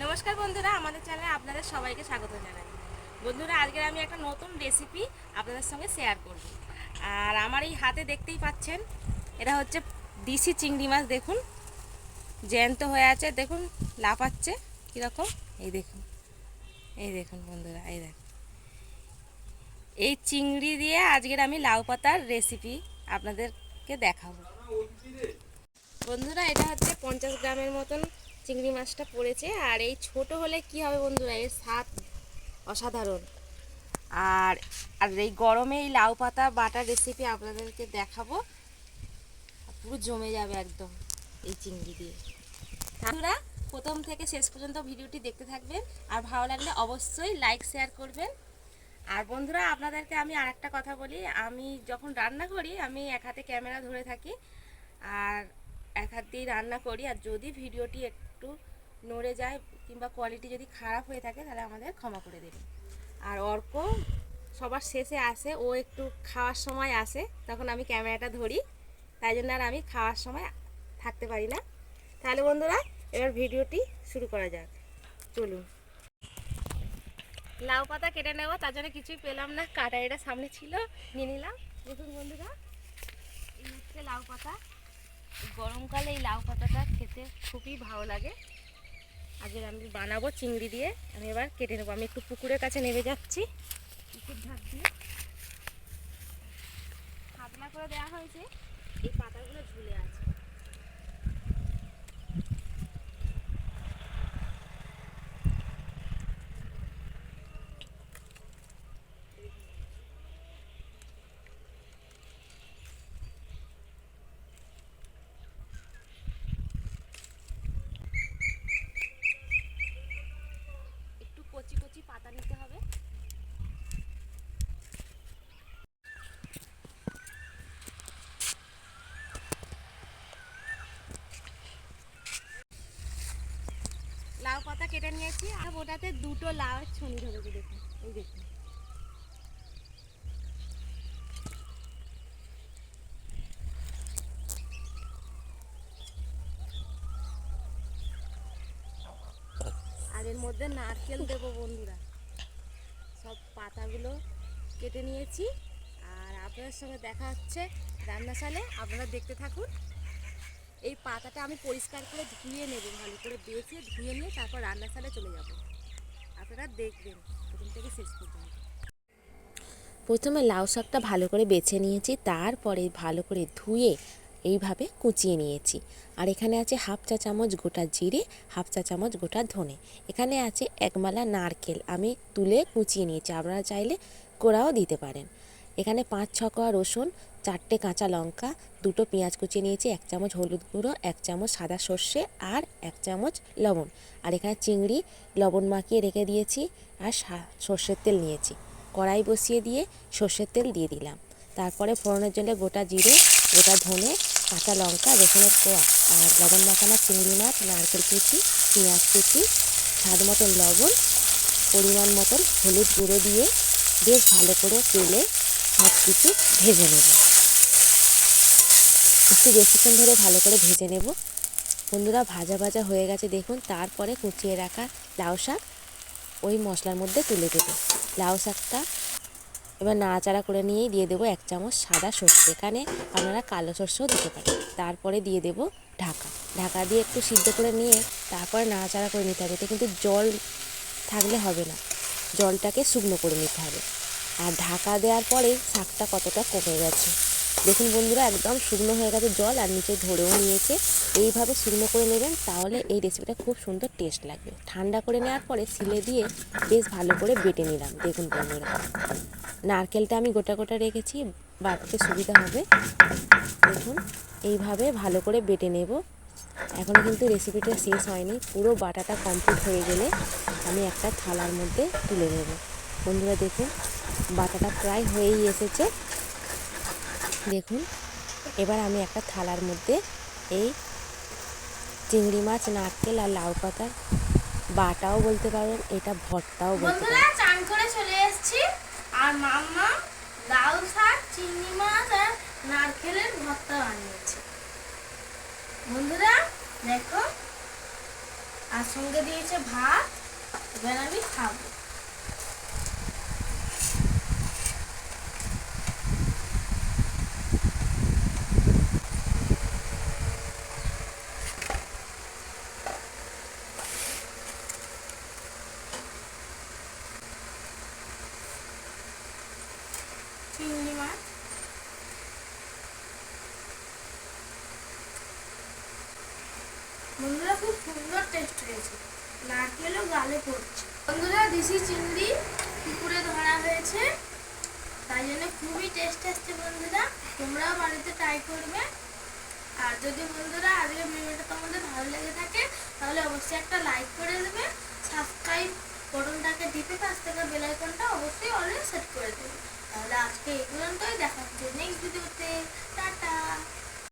নমস্কার বন্ধুরা, আমাদের চ্যানেলে আপনাদের সবাইকে স্বাগত জানাই। বন্ধুরা, আজকে আমি একটা নতুন রেসিপি আপনাদের সঙ্গে শেয়ার করব। আর আমার এই হাতে দেখতেই পাচ্ছেন, এটা হচ্ছে দিশি চিংড়ি মাছ, দেখুন। জ্যান্ত হয়ে আছে, দেখুন, লাফাচ্ছে, কীরকম? এই দেখুন এই দেখুন বন্ধুরা, এই দেখুন। এই চিংড়ি দিয়ে আজকের আমি লাউ পাতার রেসিপি আপনাদেরকে দেখাবো। বন্ধুরা, এটা হচ্ছে পঞ্চাশ গ্রামের মতন চিংড়ি মাছটা পড়েছে। আর এই ছোট হলে কি হবে বন্ধুরা? এর স্বাদ অসাধারণ। আর আর এই গরমে এই লাউ পাতা বাটার রেসিপি আপনাদেরকে দেখাবো। পুরো জমে যাবে একদম এই চিংড়ি দিয়ে। বন্ধুরা, প্রথম থেকে শেষ পর্যন্ত ভিডিওটি দেখতে থাকবেন। আর ভালো লাগলে অবশ্যই লাইক শেয়ার করবেন। আর বন্ধুরা, আপনাদেরকে আমি আর একটা কথা বলি। আমি যখন রান্না করি, আমি এক হাতে ক্যামেরা ধরে থাকি। আর এক হাত দিয়ে রান্না করি। আর যদি ভিডিওটি একটু নড়ে যায় কিংবা কোয়ালিটি যদি খারাপ হয়ে থাকে, তাহলে আমাদের ক্ষমা করে দেবেন আর অর্ক সবার শেষে আসে, ও একটু খাওয়ার সময় আসে, তখন আমি ক্যামেরাটা ধরি। তাই জন্য আর আমি খাওয়ার সময় থাকতে পারি না। তাহলে বন্ধুরা, এবার ভিডিওটি শুরু করা যাক। চলুন। লাউ পাতা কেটে নেব তার জন্য কিছুই পেলাম না। কাটা এটা সামনে ছিল, নিয়ে নিলাম। দেখুন বন্ধুরা, এই হচ্ছে লাউ পাতা। গরমকালে এই লাউ পাতাটা খেতে খুবই ভালো লাগে। আজকে আমি বানাবো চিংড়ি দিয়ে, আমি এবার কেটে নেব। আমি একটু পুকুরের কাছে নেমে যাচ্ছি। পুকুর ঢাক দিয়ে। খাতনা করে দেওয়া হয়েছে। এই পাতাগুলো ঝুলে আছে একটু কচি কচি পাতা নিতে হবে। লাউ পাতা কেটে নিয়েছি, আর ওটাতে দুটো লাউ ছুনি ধরেছে, দেখুন, এই দেখুন। আর এর মধ্যে নারকেল দেবো বন্ধুরা। সব পাতাগুলো কেটে নিয়েছি। আর আপনাদের সঙ্গে দেখা হচ্ছে রান্নাশালে। আপনারা দেখতে থাকুন। এই পাতাটা আমি পরিষ্কার করে ধুয়ে নেব, ভালো করে বেছে ধুয়ে নিয়ে তারপর রান্নাশালে চলে যাব। আপনারা দেখবেন, প্রথম থেকে শেষ পর্যন্ত। প্রথমে লাউ শাকটা ভালো করে বেছে নিয়েছি, তারপরে ভালো করে ধুয়ে এইভাবে কুচিয়ে নিয়েছি। আর এখানে আছে হাফ চা চামচ গোটা জিরে, হাফ চা চামচ গোটা ধনে। এখানে আছে একমালা নারকেল আমি তুলে কুচিয়ে নিয়েছি, আপনারা চাইলে কোড়াও দিতে পারেন। এখানে পাঁচ, ছ কোয়া রসুন, চারটে কাঁচা লঙ্কা, দুটো পেঁয়াজ কুচিয়ে নিয়েছি, এক চামচ হলুদ গুঁড়ো, এক চামচ সাদা সর্ষে আর এক চামচ লবণ। আর এখানে চিংড়ি লবণ মাখিয়ে রেখে দিয়েছি আর সর্ষের তেল নিয়েছি। কড়াই বসিয়ে দিয়ে সর্ষের তেল দিয়ে দিলাম। তারপরে ফোড়নের জন্য গোটা জিরে, গোটা ধনে কাঁচা লঙ্কা, রসুনের কোয়া আর লবণ মাখানো চিংড়ি মাছ, নারকেল কুচি, পেঁয়াজ কুচি, স্বাদ মতন লবণ, পরিমাণ মতন হলুদ গুঁড়ো দিয়ে বেশ ভালো করে তেলে সব কিছু ভেজে নেব। একটু বেশিক্ষণ ধরে ভালো করে ভেজে নেব। বন্ধুরা, ভাজা ভাজা হয়ে গেছে দেখুন। তারপরে কুচিয়ে রাখা লাউ শাক ওই মশলার মধ্যে তুলে দেবো। লাউ শাকটা এবার নাড়াচাড়া করে নিয়েই দিয়ে দেবো এক চামচ সাদা সর্ষে, এখানে আপনারা কালো সর্ষেও দিতে পারেন। তারপরে দিয়ে দেব ঢাকা। ঢাকা দিয়ে একটু সিদ্ধ করে নিয়ে তারপরে নাড়াচাড়া করে নিতে হবে। এতে কিন্তু জল থাকলে হবে না। জলটাকে শুকনো করে নিতে হবে। আর ঢাকা দেওয়ার পরে শাকটা কতটা কমে গেছে দেখুন বন্ধুরা, একদম শুকনো হয়ে গেছে জল আর নিচে ধরেও নিয়েছে। এইভাবে শুকনো করে নেবেন, তাহলে এই রেসিপিটা খুব সুন্দর টেস্ট লাগবে। ঠান্ডা করে নেওয়ার পরে সিলে দিয়ে বেশ ভালো করে বেটে নিলাম। দেখুন বন্ধুরা, নারকেলটা আমি গোটা গোটা রেখেছি বাটতে সুবিধা হবে। দেখুন, এইভাবে ভালো করে বেটে নেব। এখনও কিন্তু রেসিপিটা শেষ হয়নি, পুরো বাটাটা কমপ্লিট হয়ে গেলে আমি একটা থালার মধ্যে তুলে নেব। বন্ধুরা, দেখুন, বাটাটা প্রায় হয়েই এসেছে। দেখুন এবার আমি একটা থালার মধ্যে এই চিংড়ি মাছ নারকেল আর লাউ পাতা বাটাও বলতে পারেন এটা ভর্তাও বলতে পারেন। চান করে চলে এসেছি। আর মাম্মা লাউ শাক চিংড়ি মাছ আর নারকেলের ভর্তা বানিয়েছে। বন্ধুরা দেখো আর সঙ্গে দিয়েছে ভাত এবার আমি খাব চিংড়ি মাছ বন্ধুরা, খুব সুন্দর টেস্ট হয়েছে। নারকেলও গালে পড়ছে। বন্ধুরা দেশি চিংড়ি। পুকুরে ধরা হয়েছে। তাই জন্য খুবই টেস্ট আসছে বন্ধুরা। তোমরাও বাড়িতে ট্রাই করবে। আর যদি বন্ধুরা আজকে ভিডিওটা তোমাদের ভালো লেগে থাকে, তাহলে অবশ্যই একটা লাইক করে দেবে। সাবস্ক্রাইব বটনটাকে টিপে পাশ থেকে বেল আইকনটা অবশ্যই অলে সেট করে দেবে। তাহলে আজকে এই পর্যন্তই। দেখা হচ্ছে নেক্সট ভিডিওতে টাটা।